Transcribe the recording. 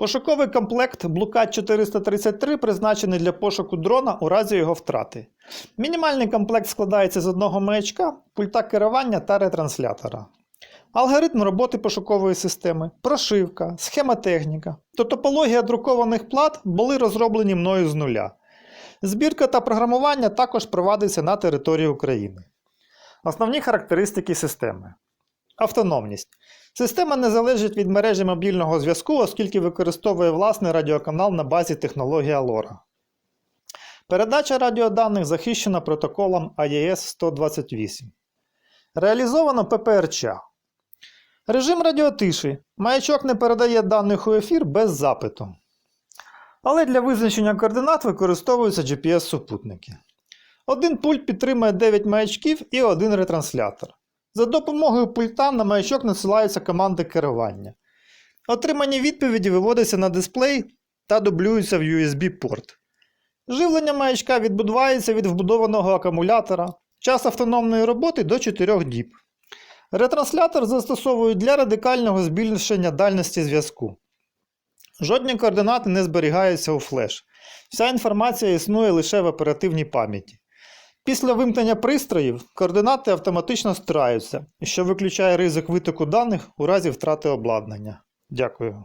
Пошуковий комплект Блукат 433 призначений для пошуку дрона у разі його втрати. Мінімальний комплект складається з одного маячка, пульта керування та ретранслятора. Алгоритм роботи пошукової системи, прошивка, схема техніка та топологія друкованих плат були розроблені мною з нуля. Збірка та програмування також провадиться на території України. Основні характеристики системи. Автономність. Система не залежить від мережі мобільного зв'язку, оскільки використовує власний радіоканал на базі технології Alora. Передача радіоданих захищена протоколом AES 128. Реалізовано ППРЧ. Режим радіотиші. Маячок не передає даних у ефір без запиту. Але для визначення координат використовуються GPS-супутники. Один пульт підтримує 9 маячків і один ретранслятор. За допомогою пульта на маячок надсилаються команди керування. Отримані відповіді виводяться на дисплей та дублюються в USB-порт. Живлення маячка відбувається від вбудованого акумулятора. Час автономної роботи до 4 діб. Ретранслятор застосовують для радикального збільшення дальності зв'язку. Жодні координати не зберігаються у флеш. Вся інформація існує лише в оперативній пам'яті. Після вимкнення пристроїв координати автоматично стираються, що виключає ризик витоку даних у разі втрати обладнання. Дякую.